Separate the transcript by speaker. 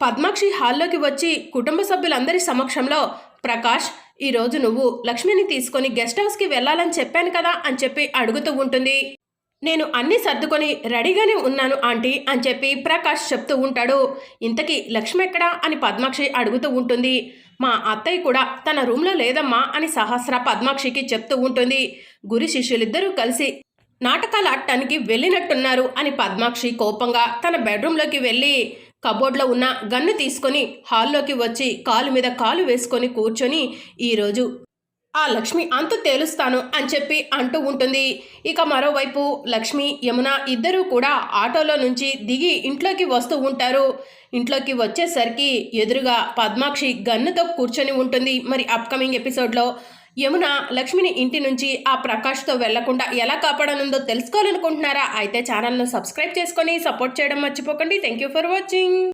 Speaker 1: పద్మాక్షి హాల్లోకి వచ్చి కుటుంబ సభ్యులందరి సమక్షంలో ప్రకాష్ ఈరోజు నువ్వు లక్ష్మిని తీసుకొని గెస్ట్ హౌస్కి వెళ్ళాలని చెప్పాను కదా అని చెప్పి అడుగుతూ ఉంటుంది. నేను అన్నీ సర్దుకొని రెడీగానే ఉన్నాను ఆంటీ అని చెప్పి ప్రకాష్ చెప్తూ ఉంటాడు. ఇంతకీ లక్ష్మి ఎక్కడా? అని పద్మాక్షి అడుగుతూ ఉంటుంది. మా అత్తయ్య కూడా తన రూమ్లో లేదమ్మా అని సహస్ర పద్మాక్షికి చెప్తూ ఉంటుంది. గురి శిష్యులిద్దరూ కలిసి నాటకాలు ఆడటానికి వెళ్ళినట్టున్నారు అని పద్మాక్షి కోపంగా తన బెడ్రూమ్లోకి వెళ్ళి కబోర్డ్లో ఉన్న గన్ను తీసుకొని హాల్లోకి వచ్చి కాలు మీద కాలు వేసుకొని కూర్చొని ఈరోజు ఆ లక్ష్మి అంత తేలుస్తాను అని చెప్పి అంటూ ఉంటుంది. ఇక మరోవైపు లక్ష్మి యమున ఇద్దరూ కూడా ఆటోలో నుంచి దిగి ఇంట్లోకి వస్తూ ఉంటారు. ఇంట్లోకి వచ్చేసరికి ఎదురుగా పద్మాక్షి గన్నుతో కూర్చొని ఉంటుంది. మరి అప్కమింగ్ ఎపిసోడ్లో యమున లక్ష్మిని ఇంటి నుంచి ఆ ప్రకాష్తో వెళ్ళకుండా ఎలా కాపాడనుందో తెలుసుకోవాలనుకుంటున్నారా? అయితే ఛానల్ను సబ్స్క్రైబ్ చేసుకొని సపోర్ట్ చేయడం మర్చిపోకండి. Thank you for watching